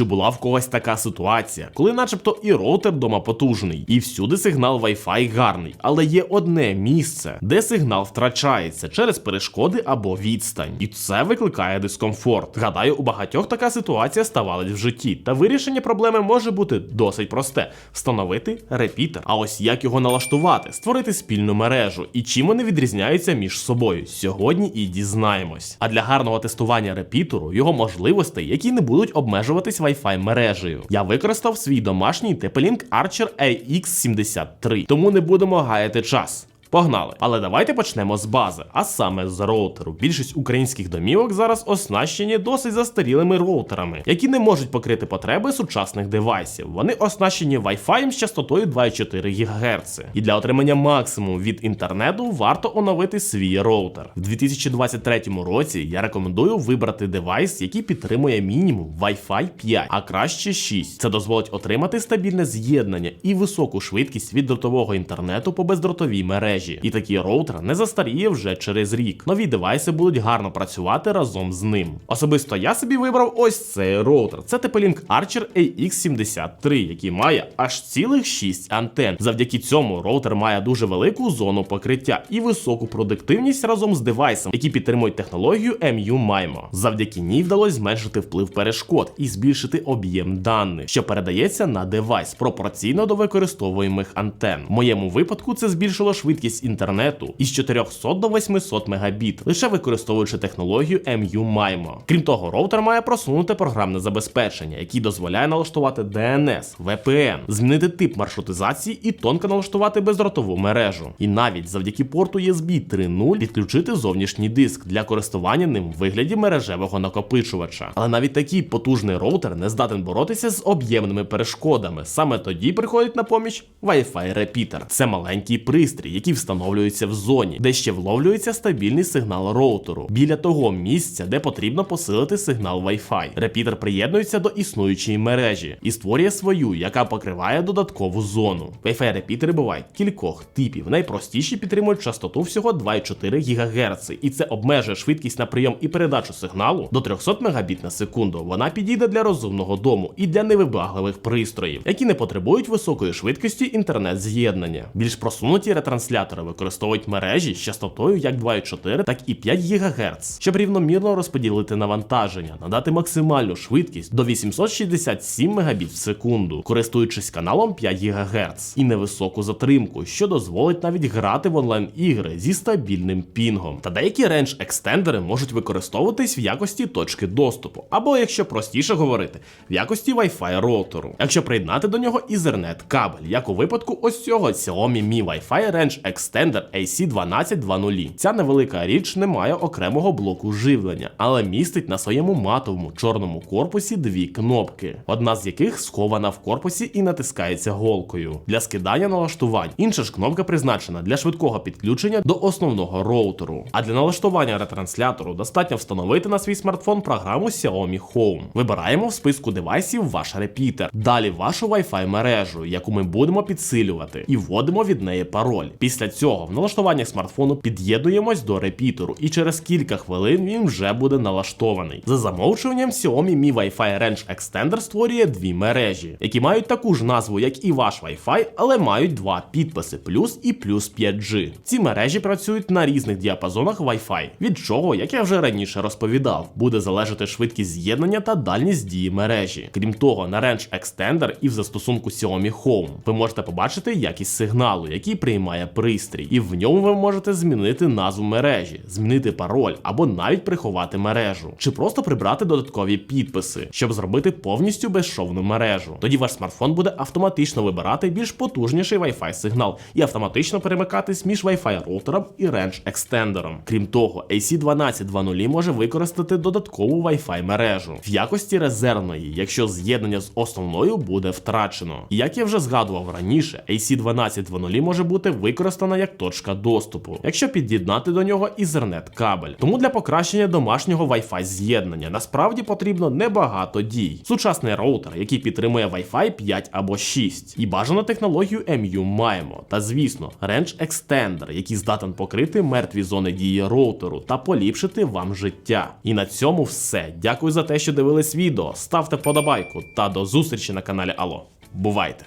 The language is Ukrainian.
Чи була в когось така ситуація, коли, начебто, і роутер дома потужний, і всюди сигнал Wi-Fi гарний, але є одне місце, де сигнал втрачається через перешкоди або відстань, і це викликає дискомфорт. Гадаю, у багатьох така ситуація ставалась в житті, та вирішення проблеми може бути досить просте: встановити репітер. А ось як його налаштувати, створити спільну мережу і чим вони відрізняються між собою. Сьогодні і дізнаємось. А для гарного тестування репітеру його можливостей, які не будуть обмежуватись Wi-Fi мережею. Я використав свій домашній TP-Link Archer AX73, тому не будемо гаяти час. Погнали! Але давайте почнемо з бази, а саме з роутеру. Більшість українських домівок зараз оснащені досить застарілими роутерами, які не можуть покрити потреби сучасних девайсів. Вони оснащені Wi-Fi з частотою 2,4 ГГц. І для отримання максимуму від інтернету варто оновити свій роутер. В 2023 році я рекомендую вибрати девайс, який підтримує мінімум Wi-Fi 5, а краще 6. Це дозволить отримати стабільне з'єднання і високу швидкість від дротового інтернету по бездротовій мережі. І такий роутер не застаріє вже через рік. Нові девайси будуть гарно працювати разом з ним. Особисто я собі вибрав ось цей роутер. Це TP-Link Archer AX73, який має аж цілих 6 антен. Завдяки цьому роутер має дуже велику зону покриття і високу продуктивність разом з девайсом, які підтримують технологію MU MIMO. Завдяки ній вдалося зменшити вплив перешкод і збільшити об'єм даних, що передається на девайс пропорційно до використовуємих антен. В моєму випадку це збільшило швидкість інтернету із 400 до 800 Мбіт, лише використовуючи технологію MU MIMO. Крім того, роутер має просунуте програмне забезпечення, яке дозволяє налаштувати DNS, VPN, змінити тип маршрутизації і тонко налаштувати бездротову мережу. І навіть завдяки порту USB 3.0 підключити зовнішній диск для користування ним в вигляді мережевого накопичувача. Але навіть такий потужний роутер не здатен боротися з об'ємними перешкодами. Саме тоді приходить на поміч Wi-Fi Repeater. Це маленький пристрій, який встановлюється в зоні, де ще вловлюється стабільний сигнал роутеру біля того місця, де потрібно посилити сигнал Wi-Fi. Репітер приєднується до існуючої мережі і створює свою, яка покриває додаткову зону. Wi-Fi репітери бувають кількох типів. Найпростіші підтримують частоту всього 2,4 ГГц, і це обмежує швидкість на прийом і передачу сигналу до 300 Мбіт на секунду. Вона підійде для розумного дому і для невибагливих пристроїв, які не потребують високої швидкості інтернет-з'єднання. Більш просунуті ретранслятори використовують мережі з частотою як 2,4, так і 5 ГГц, щоб рівномірно розподілити навантаження, надати максимальну швидкість до 867 Мбіт в секунду, користуючись каналом 5 ГГц і невисоку затримку, що дозволить навіть грати в онлайн-ігри зі стабільним пінгом. Та деякі рендж екстендери можуть використовуватись в якості точки доступу, або, якщо простіше говорити, в якості Wi-Fi роутеру, якщо приєднати до нього Ethernet кабель, як у випадку ось цього Xiaomi Mi Wi-Fi Range Extender AC1220. Ця невелика річ не має окремого блоку живлення, але містить на своєму матовому чорному корпусі дві кнопки, одна з яких схована в корпусі і натискається голкою для скидання налаштувань. Інша ж кнопка призначена для швидкого підключення до основного роутеру. А для налаштування ретранслятору достатньо встановити на свій смартфон програму Xiaomi Home. Вибираємо в списку девайсів ваш репітер. Далі вашу Wi-Fi мережу, яку ми будемо підсилювати, і вводимо від неї пароль. Після цього в налаштуваннях смартфону під'єднуємось до репітеру, і через кілька хвилин він вже буде налаштований. За замовчуванням Xiaomi Mi Wi-Fi Range Extender створює дві мережі, які мають таку ж назву, як і ваш Wi-Fi, але мають два підписи плюс і плюс 5G. Ці мережі працюють на різних діапазонах Wi-Fi, від чого, як я вже раніше розповідав, буде залежати швидкість з'єднання та дальність дії мережі. Крім того, на Range Extender і в застосунку Xiaomi Home ви можете побачити якість сигналу, який приймає пристрій, і в ньому ви можете змінити назву мережі, змінити пароль або навіть приховати мережу, чи просто прибрати додаткові підписи, щоб зробити повністю безшовну мережу. Тоді ваш смартфон буде автоматично вибирати більш потужніший Wi-Fi сигнал і автоматично перемикатись між Wi-Fi роутером і Range екстендером. Крім того, AC1220 може використати додаткову Wi-Fi мережу в якості резервної, якщо з'єднання з основною буде втрачено. Як я вже згадував раніше, AC1220 може бути використано використана як точка доступу, якщо під'єднати до нього Ethernet кабель. Тому для покращення домашнього Wi-Fi з'єднання насправді потрібно небагато дій. Сучасний роутер, який підтримує Wi-Fi 5 або 6, і бажану технологію MU маємо. Та звісно, Range Extender, який здатен покрити мертві зони дії роутеру та поліпшити вам життя. І на цьому все. Дякую за те, що дивились відео. Ставте подобайку та до зустрічі на каналі Алло. Бувайте!